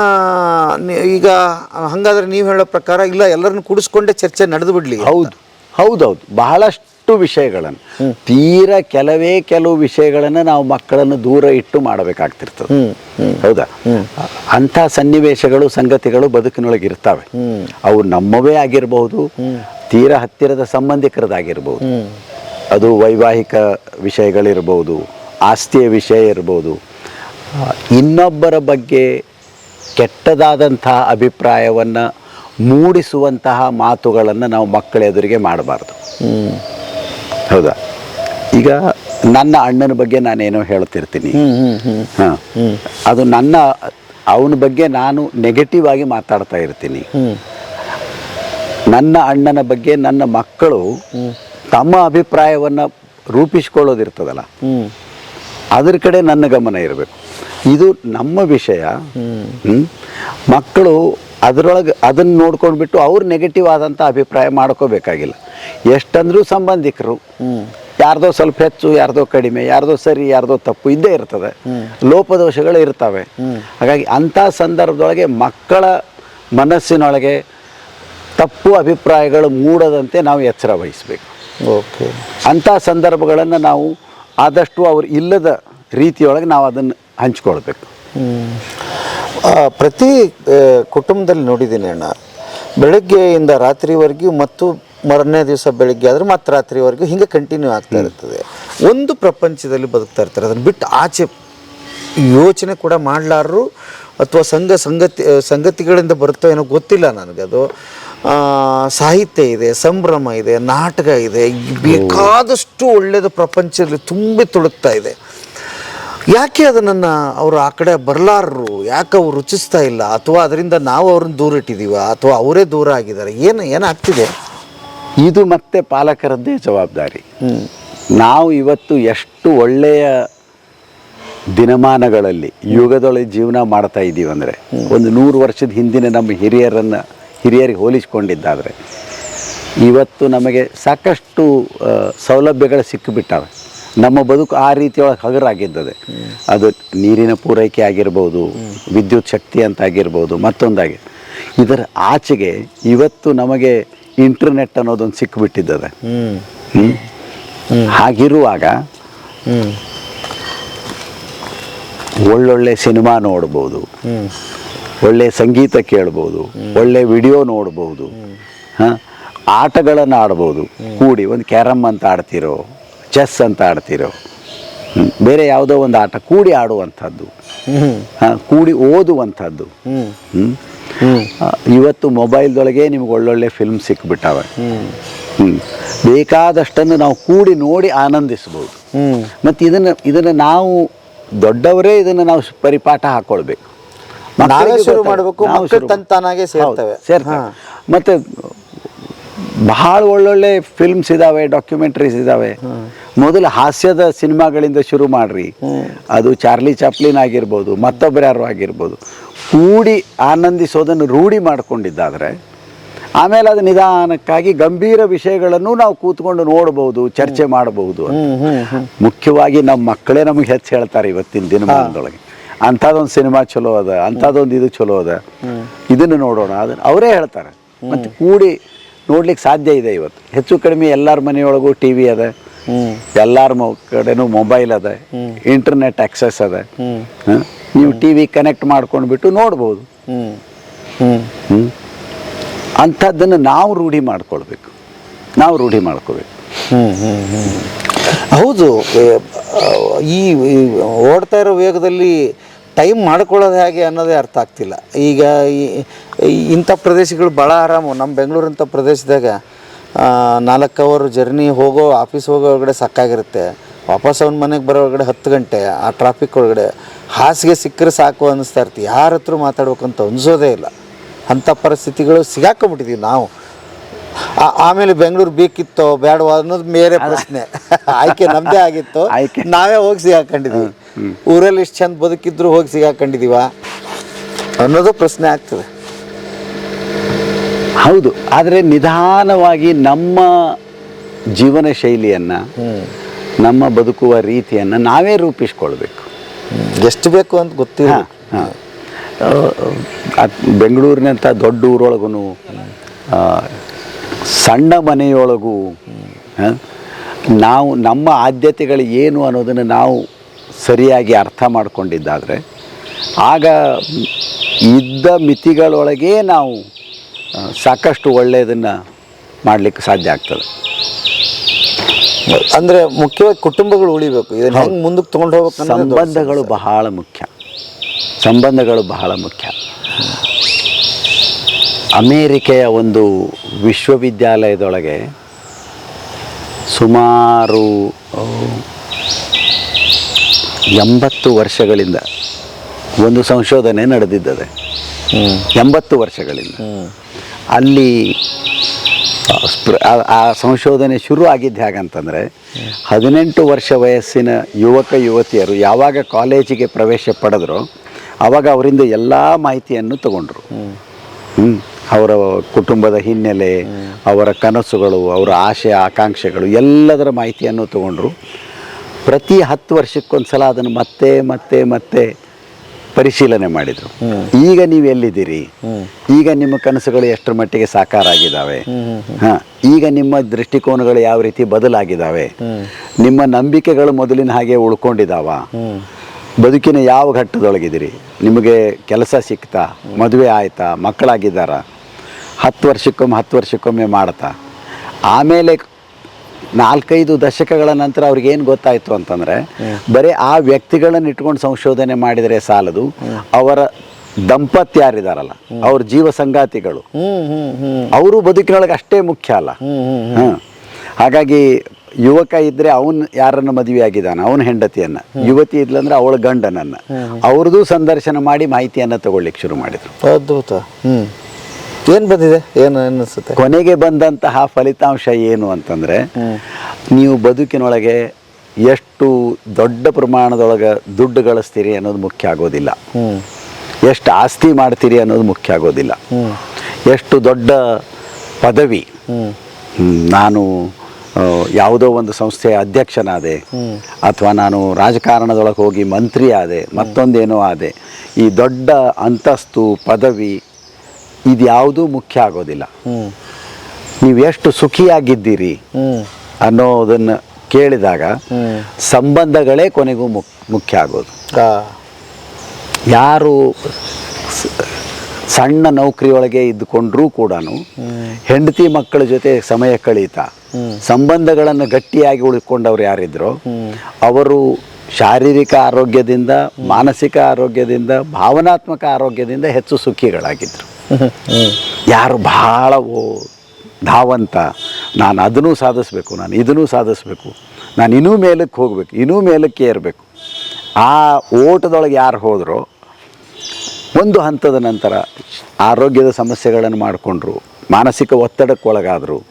ಈಗ ಹಂಗಾದ್ರೆ ನೀವು ಹೇಳೋ ಪ್ರಕಾರ ಇಲ್ಲ ಎಲ್ಲರನ್ನು ಕುಡಿಸ್ಕೊಂಡೇ ಚರ್ಚೆ ನಡೆದು ಬಿಡ್ಲಿ ಹೌದು. ಹೌದೌದು. ಬಹಳಷ್ಟು ವಿಷಯಗಳನ್ನು. ತೀರ ಕೆಲವೇ ಕೆಲವು ವಿಷಯಗಳನ್ನು ನಾವು ಮಕ್ಕಳನ್ನು ದೂರ ಇಟ್ಟು ಮಾಡಬೇಕಾಗ್ತಿರ್ತದೆ. ಹೌದಾ? ಅಂಥ ಸನ್ನಿವೇಶಗಳು ಸಂಗತಿಗಳು ಬದುಕಿನೊಳಗೆ ಇರ್ತವೆ. ಅವು ನಮ್ಮವೇ ಆಗಿರಬಹುದು ತೀರ ಹತ್ತಿರದ ಸಂಬಂಧಿಕರದಾಗಿರ್ಬೋದು ಅದು ವೈವಾಹಿಕ ವಿಷಯಗಳಿರ್ಬೋದು ಆಸ್ತಿಯ ವಿಷಯ ಇರ್ಬೋದು. ಇನ್ನೊಬ್ಬರ ಬಗ್ಗೆ ಕೆಟ್ಟದಾದಂತಹ ಅಭಿಪ್ರಾಯವನ್ನು ಮೂಡಿಸುವಂತಹ ಮಾತುಗಳನ್ನು ನಾವು ಮಕ್ಕಳ ಎದುರಿಗೆ ಮಾಡಬಾರ್ದು ಹೌದಾ? ಈಗ ನನ್ನ ಅಣ್ಣನ ಬಗ್ಗೆ ನಾನೇನೋ ಹೇಳ್ತಿರ್ತೀನಿ. ಹಾಂ. ಅದು ನನ್ನ ಅವನ ಬಗ್ಗೆ ನಾನು ನೆಗೆಟಿವ್ ಆಗಿ ಮಾತಾಡ್ತಾ ಇರ್ತೀನಿ. ನನ್ನ ಅಣ್ಣನ ಬಗ್ಗೆ ನನ್ನ ಮಕ್ಕಳು ತಮ್ಮ ಅಭಿಪ್ರಾಯವನ್ನು ರೂಪಿಸ್ಕೊಳ್ಳೋದಿರ್ತದಲ್ಲ? ಅದ್ರ ಕಡೆ ನನ್ನ ಗಮನ ಇರಬೇಕು. ಇದು ನಮ್ಮ ವಿಷಯ? ಮಕ್ಕಳು ಅದರೊಳಗೆ ಅದನ್ನು ನೋಡ್ಕೊಂಡ್ಬಿಟ್ಟು ಅವ್ರು ನೆಗೆಟಿವ್ ಆದಂಥ ಅಭಿಪ್ರಾಯ ಮಾಡ್ಕೋಬೇಕಾಗಿಲ್ಲ. ಎಷ್ಟಂದ್ರೂ ಸಂಬಂಧಿಕರು. ಯಾರ್ದೋ ಸ್ವಲ್ಪ ಹೆಚ್ಚು ಯಾರ್ದೋ ಕಡಿಮೆ ಯಾರ್ದೋ ಸರಿ ಯಾರ್ದೋ ತಪ್ಪು ಇದ್ದೇ ಇರ್ತದೆ. ಲೋಪದೋಷಗಳು ಇರ್ತವೆ. ಹಾಗಾಗಿ ಅಂಥ ಸಂದರ್ಭದೊಳಗೆ ಮಕ್ಕಳ ಮನಸ್ಸಿನೊಳಗೆ ತಪ್ಪು ಅಭಿಪ್ರಾಯಗಳು ಮೂಡದಂತೆ ನಾವು ಎಚ್ಚರ ವಹಿಸಬೇಕು. ಓಕೆ. ಅಂಥ ಸಂದರ್ಭಗಳನ್ನು ನಾವು ಆದಷ್ಟು ಅವ್ರು ಇಲ್ಲದ ರೀತಿಯೊಳಗೆ ನಾವು ಅದನ್ನು ಹಂಚ್ಕೊಳ್ಬೇಕು. ಪ್ರತಿ ಕುಟುಂಬದಲ್ಲಿ ನೋಡಿದ್ದೀನಿ ಅಣ್ಣ. ಬೆಳಗ್ಗೆಯಿಂದ ರಾತ್ರಿವರೆಗೂ ಮತ್ತು ಮರನೇ ದಿವಸ ಬೆಳಿಗ್ಗೆ ಆದ್ರೆ ಮತ್ತೆ ರಾತ್ರಿವರೆಗೂ ಹಿಂಗೆ ಕಂಟಿನ್ಯೂ ಆಗ್ತಾ ಇರ್ತದೆ. ಒಂದು ಪ್ರಪಂಚದಲ್ಲಿ ಬದುಕ್ತಾ ಇರ್ತಾರೆ ಅದನ್ನು ಬಿಟ್ಟು ಆಚೆ ಯೋಚನೆ ಕೂಡ ಮಾಡಲಾರರು ಅಥವಾ ಸಂಘ ಸಂಗತಿ ಸಂಗತಿಗಳಿಂದ ಬರುತ್ತೋ ಏನೋ ಗೊತ್ತಿಲ್ಲ ನನಗೆ ಅದು. ಆ, ಸಾಹಿತ್ಯ ಇದೆ ಸಂಭ್ರಮ ಇದೆ ನಾಟಕ ಇದೆ ಬೇಕಾದಷ್ಟು ಒಳ್ಳೆಯದು ಪ್ರಪಂಚದಲ್ಲಿ ತುಂಬಿ ತುಳುಕ್ತಾ ಇದೆ. ಯಾಕೆ ಅದನ್ನು ಅವರು ಆ ಕಡೆ ಬರಲಾರರು? ಯಾಕೆ ಅವ್ರು ರುಚಿಸ್ತಾ ಇಲ್ಲ? ಅಥವಾ ಅದರಿಂದ ನಾವು ಅವ್ರನ್ನ ದೂರ ಇಟ್ಟಿದ್ದೀವ ಅಥವಾ ಅವರೇ ದೂರ ಆಗಿದ್ದಾರೆ? ಏನು ಏನಾಗ್ತಿದೆ? ಇದು ಮತ್ತೆ ಪಾಲಕರದ್ದೇ ಜವಾಬ್ದಾರಿ. ನಾವು ಇವತ್ತು ಎಷ್ಟು ಒಳ್ಳೆಯ ದಿನಮಾನಗಳಲ್ಲಿ ಯುಗದೊಳಗೆ ಜೀವನ ಮಾಡ್ತಾ ಇದ್ದೀವಿ ಅಂದರೆ, ಒಂದು ನೂರು ವರ್ಷದ ಹಿಂದಿನ ನಮ್ಮ ಹಿರಿಯರನ್ನು, ಹಿರಿಯರಿಗೆ ಹೋಲಿಸ್ಕೊಂಡಿದ್ದಾದರೆ, ಇವತ್ತು ನಮಗೆ ಸಾಕಷ್ಟು ಸೌಲಭ್ಯಗಳು ಸಿಕ್ಕಿಬಿಟ್ಟವೆ. ನಮ್ಮ ಬದುಕು ಆ ರೀತಿಯೊಳಗೆ ಹಗರಾಗಿದ್ದದೆ. ಅದು ನೀರಿನ ಪೂರೈಕೆ ಆಗಿರ್ಬೋದು, ವಿದ್ಯುತ್ ಶಕ್ತಿ ಅಂತ ಆಗಿರ್ಬೋದು, ಮತ್ತೊಂದಾಗಿ. ಇದರ ಆಚೆಗೆ ಇವತ್ತು ನಮಗೆ ಇಂಟರ್ನೆಟ್ ಅನ್ನೋದೊಂದು ಸಿಕ್ಕಿಬಿಟ್ಟಿದ್ದದೆ? ಹಾಗಿರುವಾಗ ಒಳ್ಳೊಳ್ಳೆ ಸಿನಿಮಾ ನೋಡ್ಬೋದು. ಒಳ್ಳೆ ಸಂಗೀತ ಕೇಳ್ಬೋದು. ಒಳ್ಳೆ ವಿಡಿಯೋ ನೋಡ್ಬೋದು. ಹಾಂ? ಆಟಗಳನ್ನು ಆಡ್ಬೋದು ಕೂಡಿ ಒಂದು ಕ್ಯಾರಮ್ ಅಂತ ಆಡ್ತಿರೋ ಚೆಸ್ ಅಂತ ಆಡ್ತಿರೋ. ಬೇರೆ ಯಾವುದೋ ಒಂದು ಆಟ ಕೂಡಿ ಆಡುವಂಥದ್ದು. ಕೂಡಿ ಓದುವಂಥದ್ದು. ಹ್ಮ್. ಇವತ್ತು ಮೊಬೈಲ್ದೊಳಗೆ ನಿಮ್ಗೆ ಒಳ್ಳೊಳ್ಳೆ ಫಿಲ್ಮ್ ಸಿಕ್ಬಿಟ್ಟಾವೆ. ಬೇಕಾದಷ್ಟನ್ನು ನಾವು ಕೂಡಿ ನೋಡಿ ಆನಂದಿಸ್ಬೋದು ಮತ್ತೆ ಇದನ್ನು ಇದನ್ನು ನಾವು ದೊಡ್ಡವರೇ ಇದನ್ನು ನಾವು ಪರಿಪಾಠ ಹಾಕ್ಕೊಳ್ಬೇಕು ನಾವೇ ಶುರು ಮಾಡ್ಬೇಕು, ಸೇರ್ತವೆ. ಮತ್ತು ಬಹಳ ಒಳ್ಳೊಳ್ಳೆ ಫಿಲ್ಮ್ಸ್ ಇದಾವೆ ಡಾಕ್ಯುಮೆಂಟ್ರೀಸ್ ಇದಾವೆ. ಮೊದಲು ಹಾಸ್ಯದ ಸಿನಿಮಾಗಳಿಂದ ಶುರು ಮಾಡ್ರಿ. ಅದು ಚಾರ್ಲಿ ಚಾಪ್ಲಿನ್ ಆಗಿರ್ಬೋದು ಮತ್ತೊಬ್ಬರು ಯಾರು ಆಗಿರ್ಬೋದು. ಕೂಡಿ ಆನಂದಿಸೋದನ್ನು ರೂಢಿ ಮಾಡಿಕೊಂಡಿದ್ದಾದರೆ ಆಮೇಲೆ ಅದು ನಿಧಾನಕ್ಕಾಗಿ ಗಂಭೀರ ವಿಷಯಗಳನ್ನು ನಾವು ಕೂತ್ಕೊಂಡು ನೋಡಬಹುದು ಚರ್ಚೆ ಮಾಡಬಹುದು ಮುಖ್ಯವಾಗಿ ನಮ್ಮ ಮಕ್ಕಳೇ ನಮಗೆ ಹೆಚ್ಚು ಹೇಳ್ತಾರೆ ಇವತ್ತಿನ ದಿನಮಾನದೊಳಗೆ ಅಂಥದ್ದೊಂದು ಸಿನಿಮಾ ಚಲೋ ಅದ ಅಂಥದ್ದೊಂದು ಇದು ಚಲೋ ಅದ. ಇದನ್ನು ನೋಡೋಣ ಅದನ್ನು ಅವರೇ ಹೇಳ್ತಾರೆ. ಮತ್ತು ಕೂಡಿ ನೋಡ್ಲಿಕ್ಕೆ ಸಾಧ್ಯ ಇದೆ ಇವತ್ತು. ಹೆಚ್ಚು ಕಡಿಮೆ ಎಲ್ಲರ ಮನೆಯೊಳಗೂ ಟಿ ವಿ ಅದ ಎಲ್ಲರ ಮೊ ಕಡೆನೂ ಮೊಬೈಲ್ ಅದ. ಇಂಟರ್ನೆಟ್ ಆಕ್ಸೆಸ್ ಅದ. ಹ? ನೀವು ಟಿ ವಿ ಕನೆಕ್ಟ್ ಮಾಡ್ಕೊಂಡ್ಬಿಟ್ಟು ನೋಡ್ಬೋದು. ಅಂಥದ್ದನ್ನ ಹ್ಮ್. ಹ್ಮ್? ಅಂಥದ್ದನ್ನು ನಾವು ರೂಢಿ ಮಾಡ್ಕೊಳ್ಬೇಕು. ನಾವು ರೂಢಿ ಮಾಡ್ಕೋಬೇಕು ಹ್ಮ್ ಹ್ಮ್ ಹ್ಮ್. ಹೌದು. ಈ ಈ ಓಡ್ತಾ ಇರೋ ವೇಗದಲ್ಲಿ ಟೈಮ್ ಮಾಡ್ಕೊಳ್ಳೋದು ಹೇಗೆ ಅನ್ನೋದೇ ಅರ್ಥ ಆಗ್ತಿಲ್ಲ. ಈಗ ಇಂಥ ಪ್ರದೇಶಗಳು ಭಾಳ ಆರಾಮು. ನಮ್ಮ ಬೆಂಗಳೂರಂಥ ಪ್ರದೇಶದಾಗ ನಾಲ್ಕು ಅವರ್ ಜರ್ನಿ ಹೋಗೋ ಆಫೀಸ್ ಹೋಗೋ ಒಳಗಡೆ ಸಾಕಾಗಿರುತ್ತೆ. ವಾಪಸ್ ಅವ್ನ ಮನೆಗೆ ಬರೋ ಒಳಗಡೆ ಹತ್ತು ಗಂಟೆ ಆ ಟ್ರಾಫಿಕ್ ಒಳಗಡೆ. ಹಾಸಿಗೆ ಸಿಕ್ಕರೆ ಸಾಕು ಅನ್ನಿಸ್ತಾ ಇರ್ತಿ ಯಾರ ಹತ್ರ ಮಾತಾಡ್ಬೇಕಂತ ಅನ್ಸೋದೇ ಇಲ್ಲ. ಅಂಥ ಪರಿಸ್ಥಿತಿಗಳು ಸಿಗಾಕೊಂಬಿಟ್ಟಿದ್ದೀವಿ ನಾವು. ಆಮೇಲೆ ಬೆಂಗಳೂರು ಬೇಕಿತ್ತೋ ಬೇಡವೋ ಅನ್ನೋದು ಬೇರೆ ಪ್ರಶ್ನೆ. ಆಯ್ಕೆ ನಮ್ಮದೇ ಆಗಿತ್ತು. ಆಯ್ಕೆ. ನಾವೇ ಹೋಗಿ ಸಿಗಾಕೊಂಡಿದೀವಿ. ಊರಲ್ಲಿ ಇಷ್ಟು ಚಂದ ಬದುಕಿದ್ರು ಹೋಗಿ ಸಿಗಾಕೊಂಡಿದೀವ ಅನ್ನೋದು ಪ್ರಶ್ನೆ ಆಗ್ತದೆ. ಹೌದು. ಆದರೆ ನಿಧಾನವಾಗಿ ನಮ್ಮ ಜೀವನ ಶೈಲಿಯನ್ನು ನಮ್ಮ ಬದುಕುವ ರೀತಿಯನ್ನು ನಾವೇ ರೂಪಿಸ್ಕೊಳ್ಬೇಕು. ಎಷ್ಟು ಬೇಕು ಅಂತ ಗೊತ್ತಿಲ್ಲ. ಬೆಂಗಳೂರಿನಂತ ಹಾ. ಬೆಂಗಳೂರಿನಂಥ ದೊಡ್ಡ ಊರೊಳಗೂ ಸಣ್ಣ ಮನೆಯೊಳಗೂ ನಾವು ನಮ್ಮ ಆದ್ಯತೆಗಳು ಏನು ಅನ್ನೋದನ್ನು ನಾವು ಸರಿಯಾಗಿ ಅರ್ಥ ಮಾಡಿಕೊಂಡಿದ್ದಾದರೆ ಆಗ ಇದ್ದ ಮಿತಿಗಳೊಳಗೆ ನಾವು ಸಾಕಷ್ಟು ಒಳ್ಳೆಯದನ್ನು ಮಾಡಲಿಕ್ಕೆ ಸಾಧ್ಯ ಆಗ್ತದೆ. ಅಂದರೆ ಮುಖ್ಯವಾಗಿ ಕುಟುಂಬಗಳು ಉಳಿಬೇಕು. ಇದನ್ನು ಹೆಂಗ್ ಮುಂದಕ್ಕೆ ತೊಗೊಂಡು ಹೋಗಬೇಕು ಸಂಬಂಧಗಳು ಬಹಳ ಮುಖ್ಯ. ಸಂಬಂಧಗಳು ಬಹಳ ಮುಖ್ಯ. ಅಮೇರಿಕೆಯ ಒಂದು ವಿಶ್ವವಿದ್ಯಾಲಯದೊಳಗೆ ಸುಮಾರು ಎಂಬತ್ತು ವರ್ಷಗಳಿಂದ ಒಂದು ಸಂಶೋಧನೆ ನಡೆದಿದ್ದದೆ. ಎಂಬತ್ತು ವರ್ಷಗಳಿಂದ. ಅಲ್ಲಿ ಆ, ಸಂಶೋಧನೆ ಶುರು ಆಗಿದ್ದು ಹೇಗಂತಂದರೆ ಹದಿನೆಂಟು ವರ್ಷ ವಯಸ್ಸಿನ ಯುವಕ ಯುವತಿಯರು ಯಾವಾಗ ಕಾಲೇಜಿಗೆ ಪ್ರವೇಶ ಪಡೆದ್ರು ಆವಾಗ ಅವರಿಂದ ಎಲ್ಲ ಮಾಹಿತಿಯನ್ನು ತಗೊಂಡ್ರು. ಅವರ ಕುಟುಂಬದ ಹಿನ್ನೆಲೆ ಅವರ ಕನಸುಗಳು ಅವರ ಆಶೆ ಆಕಾಂಕ್ಷೆಗಳು ಎಲ್ಲದರ ಮಾಹಿತಿಯನ್ನು ತಗೊಂಡ್ರು. ಪ್ರತಿ ಹತ್ತು ವರ್ಷಕ್ಕೊಂದು ಸಲ ಅದನ್ನು ಮತ್ತೆ ಮತ್ತೆ ಮತ್ತೆ ಪರಿಶೀಲನೆ ಮಾಡಿದರು. ಈಗ ನೀವು ಎಲ್ಲಿದ್ದೀರಿ? ಈಗ ನಿಮ್ಮ ಕನಸುಗಳು ಎಷ್ಟರ ಮಟ್ಟಿಗೆ ಸಾಕಾರ ಆಗಿದ್ದಾವೆ ಹಾ. ಈಗ ನಿಮ್ಮ ದೃಷ್ಟಿಕೋನಗಳು ಯಾವ ರೀತಿ ಬದಲಾಗಿದ್ದಾವೆ? ನಿಮ್ಮ ನಂಬಿಕೆಗಳು ಮೊದಲಿನ ಹಾಗೆ ಉಳ್ಕೊಂಡಿದ್ದಾವ? ಬದುಕಿನ ಯಾವ ಘಟ್ಟದೊಳಗಿದ್ದೀರಿ? ನಿಮಗೆ ಕೆಲಸ ಸಿಕ್ತಾ? ಮದುವೆ ಆಯ್ತಾ? ಮಕ್ಕಳಾಗಿದ್ದಾರ? ಹತ್ತು ವರ್ಷಕ್ಕೊಮ್ಮೆ ಹತ್ತು ವರ್ಷಕ್ಕೊಮ್ಮೆ ಮಾಡ್ತಾ? ಆಮೇಲೆ ನಾಲ್ಕೈದು ದಶಕಗಳ ನಂತರ ಅವ್ರಿಗೆ ಏನು ಗೊತ್ತಾಯಿತು ಅಂತಂದರೆ ಬರೀ ಆ ವ್ಯಕ್ತಿಗಳನ್ನು ಇಟ್ಕೊಂಡು ಸಂಶೋಧನೆ ಮಾಡಿದರೆ ಸಾಲದು ಅವರ ದಂಪತಿ ಯಾರಿದಾರಲ್ಲ ಅವ್ರ ಜೀವ ಸಂಗಾತಿಗಳು. ಅವರು ಬದುಕಿನೊಳಗೆ ಅಷ್ಟೇ ಮುಖ್ಯ ಅಲ್ಲ. ಹಾಗಾಗಿ ಯುವಕ ಇದ್ರೆ ಅವನ್ ಯಾರನ್ನ ಮದುವೆ ಆಗಿದ್ದಾನೆ ಅವನ ಹೆಂಡತಿಯನ್ನ. ಯುವತಿ ಇದ್ಲಂದ್ರೆ ಅವಳ ಗಂಡನನ್ನ. ಅವ್ರದ್ದು ಸಂದರ್ಶನ ಮಾಡಿ ಮಾಹಿತಿಯನ್ನ ತಗೊಳ್ಳಿಕ್ಕೆ ಶುರು ಮಾಡಿದ್ರು. ಅದ್ಭುತ. ಏನ್ ಬಂದಿದೆ? ಏನು ಅನ್ನಿಸುತ್ತೆ? ಕೊನೆಗೆ ಬಂದಂತಹ ಫಲಿತಾಂಶ ಏನು ಅಂತಂದ್ರೆ ನೀವು ಬದುಕಿನೊಳಗೆ ಎಷ್ಟು ದೊಡ್ಡ ಪ್ರಮಾಣದೊಳಗೆ ದುಡ್ಡು ಗಳಿಸ್ತೀರಿ ಅನ್ನೋದು ಮುಖ್ಯ ಆಗೋದಿಲ್ಲ. ಎಷ್ಟು ಆಸ್ತಿ ಮಾಡ್ತೀರಿ ಅನ್ನೋದು ಮುಖ್ಯ ಆಗೋದಿಲ್ಲ. ಎಷ್ಟು ದೊಡ್ಡ ಪದವಿ ನಾನು ಯಾವುದೋ ಒಂದು ಸಂಸ್ಥೆಯ ಅಧ್ಯಕ್ಷನಾದೆ ಅಥವಾ ನಾನು ರಾಜಕಾರಣದೊಳಗೆ ಹೋಗಿ ಮಂತ್ರಿ ಆದೆ ಮತ್ತೊಂದೇನೋ ಆದೆ ಈ ದೊಡ್ಡ ಅಂತಸ್ತು ಪದವಿ ಇದ್ಯಾವುದೂ ಮುಖ್ಯ ಆಗೋದಿಲ್ಲ. ನೀವು ಎಷ್ಟು ಸುಖಿಯಾಗಿದ್ದೀರಿ ಅನ್ನೋದನ್ನ ಕೇಳಿದಾಗ ಸಂಬಂಧಗಳೇ ಕೊನೆಗೂ ಮುಕ್ ಮುಖ್ಯ ಆಗೋದು. ಯಾರು ಸಣ್ಣ ನೌಕರಿಯೊಳಗೆ ಇದ್ದುಕೊಂಡ್ರೂ ಕೂಡ ಹೆಂಡತಿ ಮಕ್ಕಳ ಜೊತೆ ಸಮಯ ಕಳೀತಾ ಸಂಬಂಧಗಳನ್ನು ಗಟ್ಟಿಯಾಗಿ ಉಳ್ಕೊಂಡವ್ರು ಯಾರಿದ್ರು ಅವರು ಶಾರೀರಿಕ ಆರೋಗ್ಯದಿಂದ ಮಾನಸಿಕ ಆರೋಗ್ಯದಿಂದ ಭಾವನಾತ್ಮಕ ಆರೋಗ್ಯದಿಂದ ಹೆಚ್ಚು ಸುಖಿಗಳಾಗಿದ್ದರು ಯಾರು ಓ ಧಾವಂತ, ನಾನು ಅದನ್ನೂ ಸಾಧಿಸ್ಬೇಕು, ನಾನು ಇದನ್ನೂ ಸಾಧಿಸ್ಬೇಕು, ನಾನು ಇನ್ನೂ ಮೇಲಕ್ಕೆ ಹೋಗಬೇಕು, ಇನ್ನೂ ಮೇಲಕ್ಕೆ ಏರಬೇಕು. ಆ ಓಟದೊಳಗೆ ಯಾರು ಹೋದರೋ, ಒಂದು ಹಂತದ ನಂತರ ಆರೋಗ್ಯದ ಸಮಸ್ಯೆಗಳನ್ನು ಮಾಡಿಕೊಂಡ್ರು, ಮಾನಸಿಕ ಒತ್ತಡಕ್ಕೆ ಒಳಗಾದರು,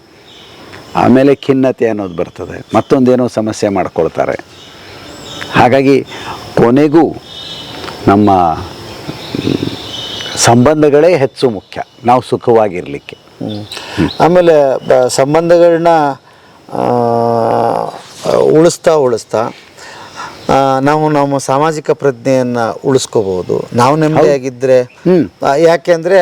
ಆಮೇಲೆ ಖಿನ್ನತೆ ಅನ್ನೋದು ಬರ್ತದೆ, ಮತ್ತೊಂದೇನೋ ಸಮಸ್ಯೆ ಮಾಡ್ಕೊಳ್ತಾರೆ. ಹಾಗಾಗಿ ಕೊನೆಗೂ ನಮ್ಮ ಸಂಬಂಧಗಳೇ ಹೆಚ್ಚು ಮುಖ್ಯ. ನಾವು ಸುಖವಾಗಿರಲಿಕ್ಕೆ. ಆಮೇಲೆ ಸಂಬಂಧಗಳನ್ನ ಉಳಿಸ್ತಾ ಉಳಿಸ್ತಾ ನಾವು ನಮ್ಮ ಸಾಮಾಜಿಕ ಪ್ರಜ್ಞೆಯನ್ನು ಉಳಿಸ್ಕೋಬಹುದು. ನಾವು ನೆಮ್ಮದಿಯಾಗಿದ್ದರೆ ಆಗಿದ್ರೆ ಯಾಕೆಂದ್ರೆ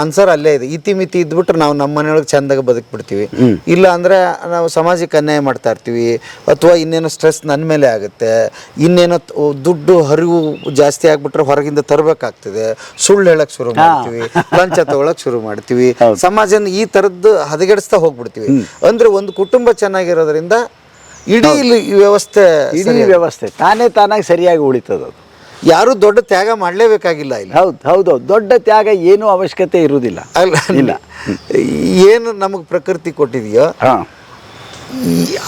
ಆನ್ಸರ್ ಅಲ್ಲೇ ಇದೆ. ಇತಿಮಿತಿ ಇದ್ಬಿಟ್ರೆ ನಾವು ನಮ್ಮ ಮನೆಯೊಳಗೆ ಚಂದಾಗ ಬದುಕ್ಬಿಡ್ತೀವಿ. ಇಲ್ಲ ಅಂದ್ರೆ ನಾವು ಸಮಾಜಕ್ಕೆ ಅನ್ಯಾಯ ಮಾಡ್ತಾ ಇರ್ತೀವಿ. ಅಥವಾ ಇನ್ನೇನೋ ಸ್ಟ್ರೆಸ್ ನನ್ನ ಮೇಲೆ ಆಗುತ್ತೆ. ಇನ್ನೇನೋ ದುಡ್ಡು ಹರಿವು ಜಾಸ್ತಿ ಆಗ್ಬಿಟ್ರೆ ಹೊರಗಿಂದ ತರಬೇಕಾಗ್ತದೆ. ಸುಳ್ಳು ಹೇಳಕ್ ಶುರು ಮಾಡ್ತೀವಿ. ಲಂಚ ತಗೊಳಕ್ ಶುರು ಮಾಡ್ತೀವಿ. ಸಮಾಜನ ಈ ತರದ್ದು ಹದಗೆಡಿಸ್ತಾ ಹೋಗ್ಬಿಡ್ತೀವಿ. ಅಂದ್ರೆ ಒಂದು ಕುಟುಂಬ ಚೆನ್ನಾಗಿರೋದ್ರಿಂದ ಇಡೀ ವ್ಯವಸ್ಥೆ ಇಡೀ ವ್ಯವಸ್ಥೆ. ತಾನೇ ತಾನಾಗಿ ಸರಿಯಾಗಿ ಉಳಿತದ ಅದು. ಯಾರು ದೊಡ್ಡ ತ್ಯಾಗ ಮಾಡಲೇಬೇಕಾಗಿಲ್ಲ ಇಲ್ಲಿ. ಹೌದು ಹೌದು ದೊಡ್ಡ ತ್ಯಾಗ ಏನೂ ಅವಶ್ಯಕತೆ ಇರುವುದಿಲ್ಲ. ಅಲ್ಲ ಇಲ್ಲ. ಏನು ನಮಗೆ ಪ್ರಕೃತಿ ಕೊಟ್ಟಿದೆಯೋ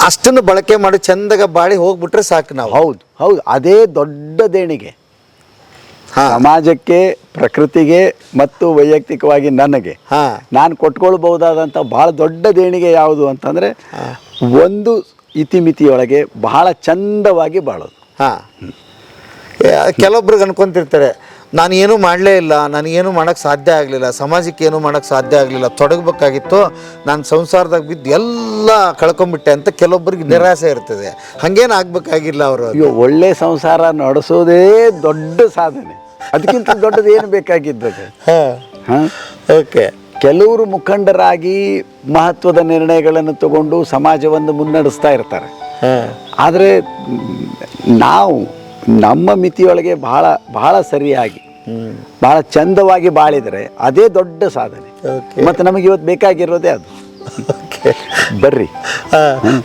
ಅಷ್ಟನ್ನು ಬಳಕೆ ಮಾಡಿ ಚಂದಾಗ ಬಾಳಿ ಹೋಗ್ಬಿಟ್ರೆ ಸಾಕು ನಾವು. ಹೌದು ಹೌದು. ಅದೇ ದೊಡ್ಡ ದೇಣಿಗೆ. ಹಾ. ಸಮಾಜಕ್ಕೆ ಪ್ರಕೃತಿಗೆ ಮತ್ತು ವೈಯಕ್ತಿಕವಾಗಿ ನನಗೆ. ಹಾ. ನಾನು ಕೊಟ್ಕೊಳ್ಬಹುದಾದಂಥ ಭಾಳ ದೊಡ್ಡ ದೇಣಿಗೆ ಯಾವುದು ಅಂತಂದರೆ ಒಂದು ಇತಿಮಿತಿಯೊಳಗೆ ಬಹಳ ಚಂದವಾಗಿ ಬಾಳೋದು. ಹಾಂ. ಕೆಲವೊಬ್ರಿಗೆ ಅನ್ಕೊಂತಿರ್ತಾರೆ ನಾನು ಏನೂ ಮಾಡಲೇ ಇಲ್ಲ ನಾನು ಏನೂ ಮಾಡೋಕ್ಕೆ ಸಾಧ್ಯ ಆಗಲಿಲ್ಲ ಸಮಾಜಕ್ಕೆ ಏನೂ ಮಾಡೋಕ್ಕೆ ಸಾಧ್ಯ ಆಗಲಿಲ್ಲ ತೊಡಗಬೇಕಾಗಿತ್ತು ನಾನು ಸಂಸಾರದಾಗ ಬಿದ್ದು ಎಲ್ಲ ಕಳ್ಕೊಂಬಿಟ್ಟೆ ಅಂತ ಕೆಲವೊಬ್ಬರಿಗೆ ನಿರಾಸೆ ಇರ್ತದೆ. ಹಂಗೇನು ಆಗಬೇಕಾಗಿಲ್ಲ ಅವರು ಅಯ್ಯೋ ಒಳ್ಳೆ ಸಂಸಾರ ನಡೆಸೋದೇ ದೊಡ್ಡ ಸಾಧನೆ. ಅದಕ್ಕಿಂತ ದೊಡ್ಡದು ಏನು ಬೇಕಾಗಿದ್ದದು ಹಾಂ. ಹಾಂ. ಓಕೆ ಕೆಲವರು ಮುಖಂಡರಾಗಿ ಮಹತ್ವದ ನಿರ್ಣಯಗಳನ್ನು ತಗೊಂಡು ಸಮಾಜವನ್ನು ಮುನ್ನಡೆಸ್ತಾ ಇರ್ತಾರೆ. ಆದರೆ ನಾವು ನಮ್ಮ ಮಿತಿಯೊಳಗೆ ಬಹಳ ಬಹಳ ಸರಿಯಾಗಿ ಬಹಳ ಚಂದವಾಗಿ ಬಾಳಿದರೆ ಅದೇ ದೊಡ್ಡ ಸಾಧನೆ. ಮತ್ತು ನಮಗೆ ಇವತ್ತು ಬೇಕಾಗಿರೋದೇ ಅದು. ಬರ್ರಿ. ಹಾಂ.